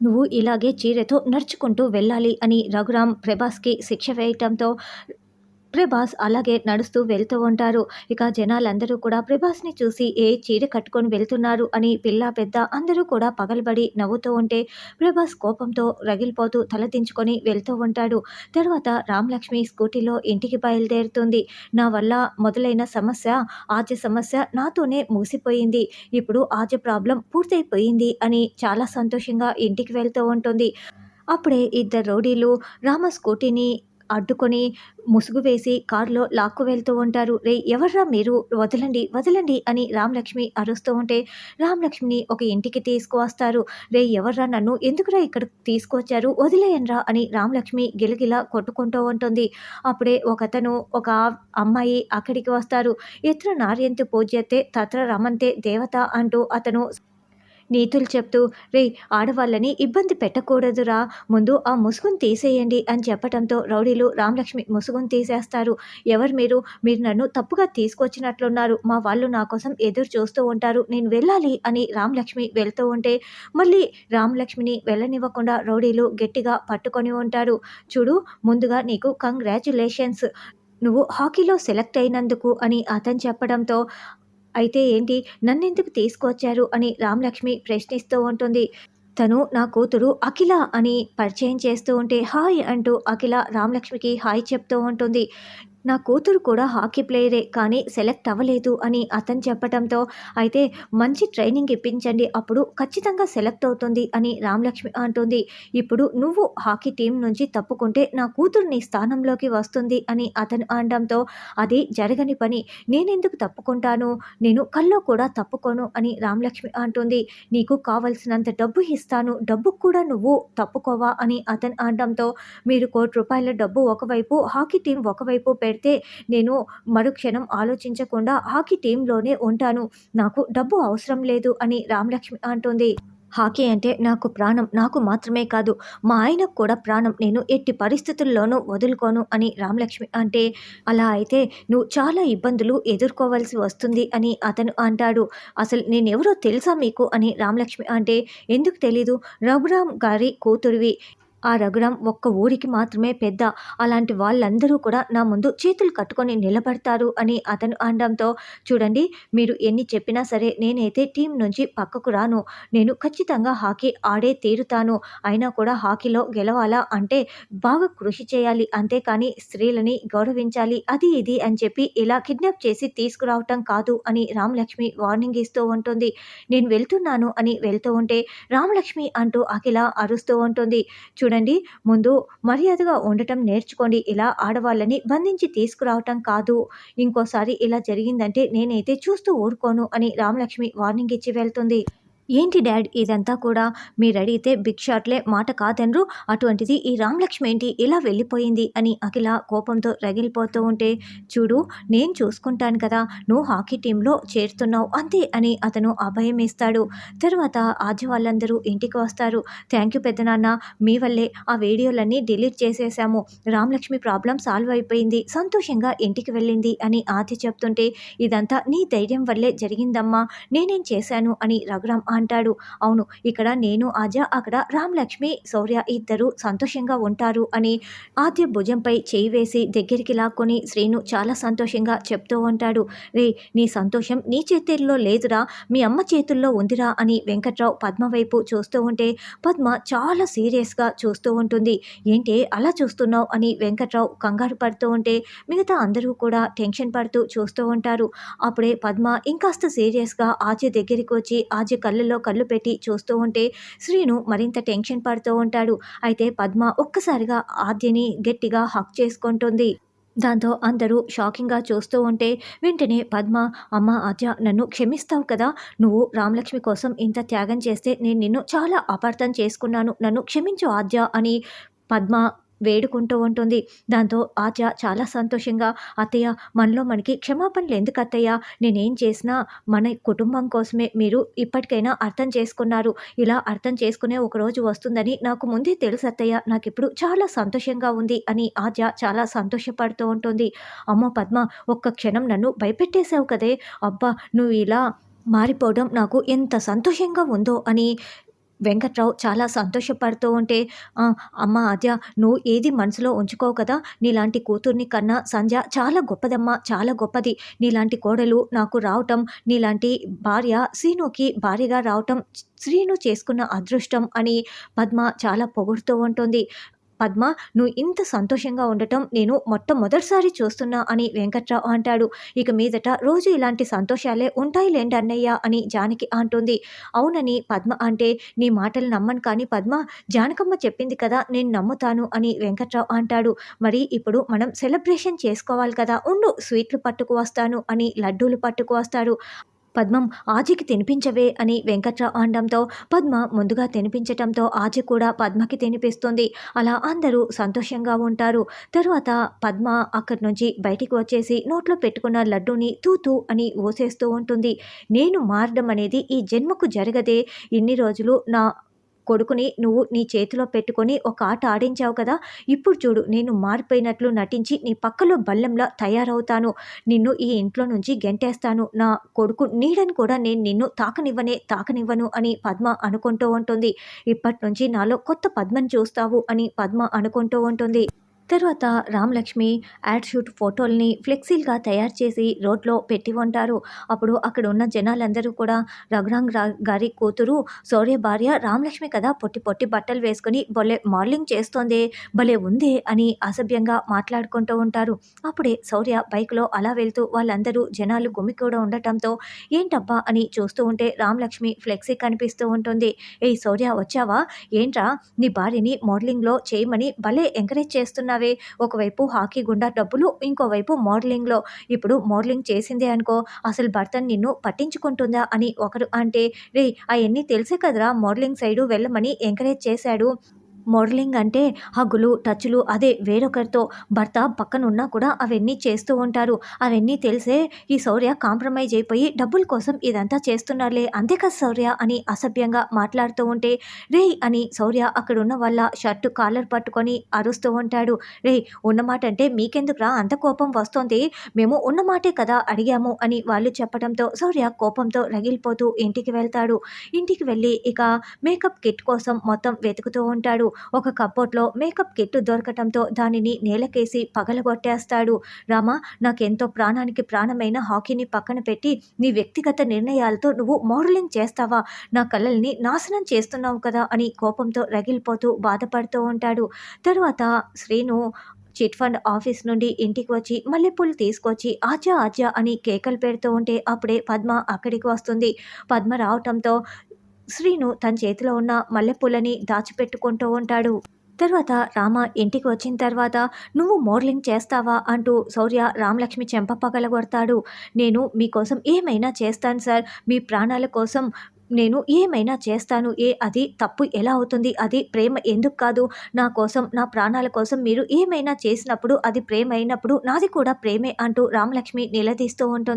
నువ్వు ఇలాగే చీరతో నడుచుకుంటూ వెళ్ళాలి అని రఘురామ్ ప్రభాస్కి శిక్ష వేయటంతో ప్రభాస్ అలాగే నడుస్తూ వెళ్తూ ఉంటారు. ఇక జనాలందరూ కూడా ప్రభాస్ని చూసి ఏ చీర కట్టుకొని వెళ్తున్నారు? అని పిల్ల పెద్ద అందరూ కూడా పగలబడి నవ్వుతూ ఉంటే ప్రభాస్ కోపంతో రగిలిపోతూ తలదించుకొని వెళ్తూ ఉంటాడు. తర్వాత రామలక్ష్మి స్కూటీలో ఇంటికి బయలుదేరుతుంది. నా వల్ల మొదలైన సమస్య ఆద్య సమస్య నాతోనే మూసిపోయింది ఇప్పుడు ఆద్య ప్రాబ్లం పూర్తయిపోయింది అని చాలా సంతోషంగా ఇంటికి వెళ్తూ ఉంటుంది. అప్పుడే ఇద్దరు రౌడీలు రామ స్కూటీని అడ్డుకొని ముసుగు వేసి కారులో లాక్కు వెళ్తూ ఉంటారు. రే ఎవర్రా మీరు? వదలండి వదలండి అని రామలక్ష్మి అరుస్తూ ఉంటే రామలక్ష్మిని ఒక ఇంటికి తీసుకువస్తారు. రే ఎవర్రా నన్ను? ఎందుకురా ఇక్కడ తీసుకొచ్చారు వదిలేయన్రా అని రామలక్ష్మి గిలగిలా కొట్టుకుంటూ ఉంటుంది. అప్పుడే ఒకతను ఒక అమ్మాయి అక్కడికి వస్తారు. ఎత్ర పూజ పూజ్యతే తత్ర రమంతే దేవత అంటూ అతను నీతులు చెప్తూ రే ఆడవాళ్ళని ఇబ్బంది పెట్టకూడదురా. ముందు ఆ ముసుగును తీసేయండి అని చెప్పడంతో రౌడీలు రామలక్ష్మి ముసుగును తీసేస్తారు. ఎవరు మీరు? మీరు నన్ను తప్పుగా తీసుకొచ్చినట్లున్నారు. మా వాళ్ళు నా కోసం ఎదురు చూస్తూ ఉంటారు. నేను వెళ్ళాలి అని రామలక్ష్మి వెళ్తూ ఉంటే మళ్ళీ రామలక్ష్మిని వెళ్ళనివ్వకుండా రౌడీలు గట్టిగా పట్టుకొని ఉంటారు. చూడు ముందుగా నీకు కంగ్రాచులేషన్స్. నువ్వు హాకీలో సెలెక్ట్ అయినందుకు అని అతను చెప్పడంతో అయితే ఏంటి? నన్నెందుకు తీసుకొచ్చారు? అని రామలక్ష్మి ప్రశ్నిస్తూ ఉంటుంది. తను నా కూతురు అఖిల అని పరిచయం చేస్తూ ఉంటే హాయ్ అంటూ అఖిల రామలక్ష్మికి హాయ్ చెప్తూ ఉంటుంది. నా కూతురు కూడా హాకీ ప్లేయరే కానీ సెలెక్ట్ అవ్వలేదు అని అతను చెప్పడంతో అయితే మంచి ట్రైనింగ్ ఇప్పించండి అప్పుడు ఖచ్చితంగా సెలెక్ట్ అవుతుంది అని రామలక్ష్మి అంటుంది. ఇప్పుడు నువ్వు హాకీ టీం నుంచి తప్పుకుంటే నా కూతురు నీ స్థానంలోకి వస్తుంది అని అతను అనడంతో అది జరగని పని నేనెందుకు తప్పుకుంటాను? నేను కల్లో కూడా తప్పుకోను అని రామలక్ష్మి అంటుంది. నీకు కావలసినంత డబ్బు ఇస్తాను డబ్బు కూడా నువ్వు తప్పుకోవా అని అతను అనడంతో మీరు కోటి రూపాయల డబ్బు ఒకవైపు హాకీ టీం ఒకవైపు పెడితే నేను మరుక్షణం ఆలోచించకుండా హాకీ టీంలోనే ఉంటాను. నాకు డబ్బు అవసరం లేదు అని రామలక్ష్మి అంటుంది. హాకీ అంటే నాకు ప్రాణం నాకు మాత్రమే కాదు మా ఆయనకు కూడా ప్రాణం. నేను ఎట్టి పరిస్థితుల్లోనూ వదులుకోను అని రామలక్ష్మి అంటే అలా అయితే నువ్వు చాలా ఇబ్బందులు ఎదుర్కోవాల్సి వస్తుంది అని అతను అంటాడు. అసలు నేనెవరో తెలుసా మీకు అని రామలక్ష్మి అంటే ఎందుకు తెలీదు? రఘురామ్ గారి కూతురివి. ఆ రఘురాం ఒక్క ఊరికి మాత్రమే పెద్ద. అలాంటి వాళ్ళందరూ కూడా నా ముందు చేతులు కట్టుకొని నిలబడతారు అని అతను అనడంతో చూడండి మీరు ఎన్ని చెప్పినా సరే నేనైతే టీం నుంచి పక్కకు రాను. నేను ఖచ్చితంగా హాకీ ఆడే తీరుతాను. అయినా కూడా హాకీలో గెలవాలా అంటే బాగా కృషి చేయాలి. అంతేకాని స్త్రీలని గౌరవించాలి. అది ఇది అని చెప్పి ఇలా కిడ్నాప్ చేసి తీసుకురావటం కాదు అని రామలక్ష్మి వార్నింగ్ ఇస్తూ ఉంటుంది. నేను వెళ్తున్నాను అని వెళ్తూ ఉంటే రామలక్ష్మి అంటూ అఖిల అరుస్తూ ఉంటుంది. చూడండి ముందు మర్యాదగా ఉండటం నేర్చుకోండి. ఇలా ఆడవాళ్ళని బంధించి తీసుకురావటం కాదు. ఇంకోసారి ఇలా జరిగిందంటే నేనైతే చూస్తూ ఊరుకోను అని రామలక్ష్మి వార్నింగ్ ఇచ్చి వెళ్తుంది. ఏంటి డాడ్ ఇదంతా కూడా? మీరు అడిగితే బిగ్ షాట్లే మాట కాదనరు. అటువంటిది ఈ రామలక్ష్మి ఏంటి? ఇలా వెళ్ళిపోయింది అని అఖిల కోపంతో రగిలిపోతూ ఉంటే చూడు నేను చూసుకుంటాను కదా నువ్వు హాకీ టీంలో చేరుతున్నావు అంతే అని అతను అభయం ఇస్తాడు తర్వాత ఆద్య వాళ్ళందరూ ఇంటికి వస్తారు. థ్యాంక్ యూ పెద్దనాన్న మీ వల్లే ఆ వీడియోలన్నీ డిలీట్ చేసేసాము. రామలక్ష్మి ప్రాబ్లం సాల్వ్ అయిపోయింది సంతోషంగా ఇంటికి వెళ్ళింది అని ఆద్య చెప్తుంటే ఇదంతా నీ ధైర్యం వల్లే జరిగిందమ్మా నేనేం చేశాను అని రఘురామ్ అంటాడు. అవును ఇక్కడ నేను ఆజ అక్కడ రామలక్ష్మి శౌర్య ఇద్దరు సంతోషంగా ఉంటారు అని ఆద్య భుజంపై చేయి వేసి దగ్గరికి లాక్కొని శ్రీను చాలా సంతోషంగా చెప్తూ ఉంటాడు. రే నీ సంతోషం నీ చేతుల్లో లేదురా మీ అమ్మ చేతుల్లో ఉందిరా అని వెంకట్రావు పద్మ వైపు చూస్తూ ఉంటే పద్మ చాలా సీరియస్గా చూస్తూ ఉంటుంది. ఏంటి అలా చూస్తున్నావు అని వెంకట్రావు కంగారు పడుతూ ఉంటే మిగతా అందరూ కూడా టెన్షన్ పడుతూ చూస్తూ ఉంటారు. అప్పుడే పద్మ ఇంకాస్త సీరియస్గా ఆజ దగ్గరికి వచ్చి ఆజ కళ్ళల్లో కళ్ళు పెట్టి చూస్తూ ఉంటే శ్రీను మరింత టెన్షన్ పడుతూ ఉంటాడు. అయితే పద్మ ఒక్కసారిగా ఆద్యని గట్టిగా హక్ చేసుకుంటుంది. దాంతో అందరూ షాకింగ్గా చూస్తూ ఉంటే వెంటనే పద్మ అమ్మ ఆద్య నన్ను క్షమిస్తావు కదా. నువ్వు రామలక్ష్మి కోసం ఇంత త్యాగం చేస్తే నేను నిన్ను చాలా అపార్థం చేసుకున్నాను. నన్ను క్షమించు ఆద్య అని పద్మ వేడుకుంటూ ఉంటుంది. దాంతో ఆద్య చాలా సంతోషంగా అత్తయ్య మనలో మనకి క్షమాపణలు ఎందుకు అత్తయ్య నేనేం చేసినా మన కుటుంబం కోసమే మీరు ఇప్పటికైనా అర్థం చేసుకున్నారు. ఇలా అర్థం చేసుకునే ఒక రోజు వస్తుందని నాకు ముందే తెలుసు అత్తయ్య. నాకు ఇప్పుడు చాలా సంతోషంగా ఉంది అని ఆద్య చాలా సంతోషపడుతూ ఉంటుంది. అమ్మో పద్మ ఒక్క క్షణం నన్ను భయపెట్టేశావు కదే. అబ్బా నువ్వు ఇలా మారిపోవడం నాకు ఎంత సంతోషంగా ఉందో అని వెంకట్రావు చాలా సంతోషపడుతూ ఉంటే అమ్మ ఆద్య నువ్వు ఏది మనసులో ఉంచుకోవు కదా? నీలాంటి కూతుర్ని కన్నా సంధ్య చాలా గొప్పదమ్మా చాలా గొప్పది. నీలాంటి కోడలు నాకు రావటం నీలాంటి భార్య శ్రీనుకి భార్యగా రావటం శ్రీను చేసుకున్న అదృష్టం అని పద్మ చాలా పొగుడుతూ ఉంటుంది. పద్మ నువ్వు ఇంత సంతోషంగా ఉండటం నేను మొట్టమొదటిసారి చూస్తున్నా అని వెంకట్రావు అంటాడు. ఇక మీదట రోజు ఇలాంటి సంతోషాలే ఉంటాయిలేండి అన్నయ్య అని జానకి అంటుంది. అవునని పద్మ అంటే నీ మాటలు నమ్మను కానీ పద్మ జానకమ్మ చెప్పింది కదా నేను నమ్ముతాను అని వెంకట్రావు అంటాడు. మరి ఇప్పుడు మనం సెలబ్రేషన్ చేసుకోవాలి కదా ఉండు స్వీట్లు పట్టుకు వస్తాను అని లడ్డూలు పట్టుకు వస్తాడు. పద్మం ఆజికి తినిపించవే అని వెంకట్రావు అనడంతో పద్మ ముందుగా తినిపించటంతో ఆజి కూడా పద్మకి తినిపిస్తుంది. అలా అందరూ సంతోషంగా ఉంటారు. తరువాత పద్మ అక్కడి నుంచి బయటికి వచ్చేసి నోట్లో పెట్టుకున్న లడ్డూని తూతూ అని ఓసేస్తూ ఉంటుంది. నేను మారడం అనేది ఈ జన్మకు జరగదే. ఇన్ని రోజులు నా కొడుకుని నువ్వు నీ చేతిలో పెట్టుకొని ఒక ఆట ఆడించావు కదా ఇప్పుడు చూడు నేను మారిపోయినట్లు నటించి నీ పక్కలో బల్లంలా తయారవుతాను. నిన్ను ఈ ఇంట్లో నుంచి గెంటేస్తాను. నా కొడుకు నీడని కూడా నేను నిన్ను తాకనివ్వనే తాకనివ్వను అని పద్మ అనుకుంటూ ఉంటుంది. ఇప్పటి నుంచి నాలో కొత్త పద్మని చూస్తావు అని పద్మ అనుకుంటూ ఉంటుంది. తర్వాత రామలక్ష్మి యాడ్ షూట్ ఫోటోల్ని ఫ్లెక్సీలుగా తయారు చేసి రోడ్లో పెట్టి ఉంటారు. అప్పుడు అక్కడ ఉన్న జనాలందరూ కూడా రఘురాంగ్ గారి కూతురు సౌర్య భార్య రామలక్ష్మి కదా పొట్టి పొట్టి బట్టలు వేసుకొని భలే మార్లింగ్ చేస్తోందే భలే ఉందే అని అసభ్యంగా మాట్లాడుకుంటూ ఉంటారు. అప్పుడే సౌర్య బైక్లో అలా వెళ్తూ వాళ్ళందరూ జనాలు గుమి కూడా ఉండటంతో ఏంటబ్బా అని చూస్తూ ఉంటే రామలక్ష్మి ఫ్లెక్సీ కనిపిస్తూ ఉంటుంది. ఏ సౌర్య వచ్చావా? ఏంట్రా? నీ భార్యని మోడలింగ్లో చేయమని భలే ఎంకరేజ్ చేస్తున్నావే ఒకవైపు హాకీ గుండా డబ్బులు ఇంకోవైపు మోడలింగ్లో. ఇప్పుడు మోడలింగ్ చేసిందే అనుకో అసలు భర్త నిన్ను పట్టించుకుంటుందా అని ఒకరు అంటే రే అవన్నీ తెలిసే కదరా మోడలింగ్ సైడు వెళ్ళమని ఎంకరేజ్ చేశాడు. మోడలింగ్ అంటే హగ్గులు టచ్లు అదే వేరొకరితో భర్త పక్కన ఉన్నా కూడా అవన్నీ చేస్తూ ఉంటారు. అవన్నీ తెలిసే ఈ శౌర్య కాంప్రమైజ్ అయిపోయి డబ్బుల కోసం ఇదంతా చేస్తున్నారులే. అంతే కదా శౌర్య అని అసభ్యంగా మాట్లాడుతూ ఉంటే రే అని శౌర్య అక్కడున్న వల్ల వాళ్ళ షర్టు కాలర్ పట్టుకొని అరుస్తూ ఉంటాడు. రే ఉన్నమాట అంటే మీకెందుకురా? అంత కోపం వస్తోంది. మేము ఉన్నమాటే కదా అడిగాము అని వాళ్ళు చెప్పడంతో శౌర్య కోపంతో రగిలిపోతూ ఇంటికి వెళ్తాడు. ఇంటికి వెళ్ళి ఇక మేకప్ కిట్ కోసం మొత్తం వెతుకుతూ ఉంటాడు. ఒక కప్పోట్లో మేకప్ కిట్ దొరకటంతో దానిని నేలకేసి పగలగొట్టేస్తాడు. రామా నాకెంతో ప్రాణానికి ప్రాణమైన హాకీని పక్కన పెట్టి నీ వ్యక్తిగత నిర్ణయాలతో నువ్వు మోడలింగ్ చేస్తావా? నా కళల్ని నాశనం చేస్తున్నావు కదా అని కోపంతో రగిలిపోతూ బాధపడుతూ ఉంటాడు. తరువాత శ్రీను చిట్ ఫండ్ ఆఫీస్ నుండి ఇంటికి వచ్చి మల్లెపూలు తీసుకొచ్చి ఆచా ఆచా అని కేకలు పెడుతూ ఉంటే అప్పుడే పద్మ అక్కడికి వస్తుంది. పద్మ రావటంతో శ్రీను తన చేతిలో ఉన్న మల్లెపూలని దాచిపెట్టుకుంటూ ఉంటాడు. తర్వాత రామ ఇంటికి వచ్చిన తర్వాత నువ్వు మోడలింగ్ చేస్తావా? అంటూ శౌర్య రామలక్ష్మి చెంప పగలగొడతాడు నేను మీకోసం ఏమైనా చేస్తాను సార్. మీ ప్రాణాల కోసం నేను ఏమైనా చేస్తాను. ఏ అది తప్పు ఎలా అవుతుంది? అది ప్రేమ ఎందుకు కాదు? నా కోసం నా ప్రాణాల కోసం మీరు ఏమైనా చేసినప్పుడు అది ప్రేమ అయినప్పుడు నాది కూడా ప్రేమే అంటూ రామలక్ష్మి నిలదీస్తూ ఉంటుంది.